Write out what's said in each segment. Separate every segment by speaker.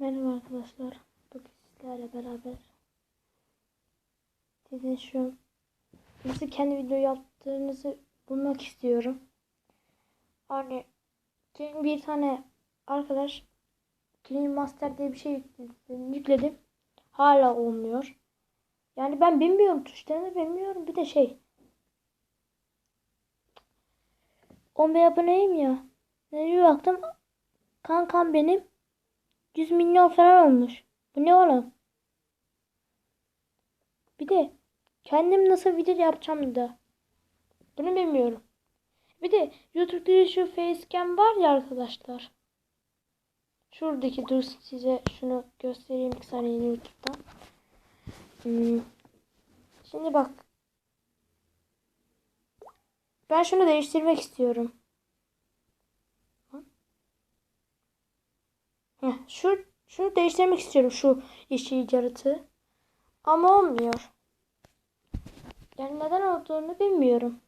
Speaker 1: Merhaba arkadaşlar. Bugün sizlerle beraber sizin şu nasıl kendi video yaptığınızı bulmak istiyorum. Hani dün bir tane arkadaş Clean Master diye bir şey yükledim. Hala olmuyor. Yani ben bilmiyorum tuşlarını bilmiyorum. Bir de şey 11 aboneyim ya. Nereye baktım? Kankam benim 100 milyon falan olmuş. Bu ne oğlum? Bir de kendim nasıl video yapacağım da. Bunu bilmiyorum. Bir de YouTube'da şu facecam var ya arkadaşlar. Şuradaki dur size şunu göstereyim bir saniye YouTube'dan. Hmm. Şimdi bak. Ben şunu değiştirmek istiyorum. Şu şunu değiştirmek istiyorum şu yeşil yaratığı. Ama olmuyor. Yani neden olduğunu bilmiyorum.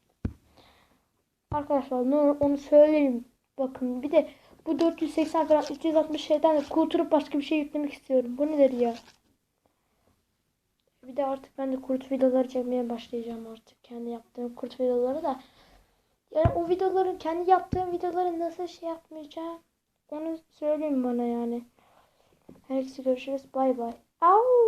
Speaker 1: Arkadaşlar olur onu söyleyeyim. Bakın bir de bu 480 falan 360 şeyden de kurturup başka bir şey yüklemek istiyorum. Bu nedir ya? Bir de artık ben de kurt videoları çekmeye başlayacağım artık. Kendi yaptığım kurt videoları da. Yani o videoları kendi yaptığım videoları nasıl şey yapmayacağım. Onu söyleyin bana yani. Herkese görüşürüz. Bay bay. Au.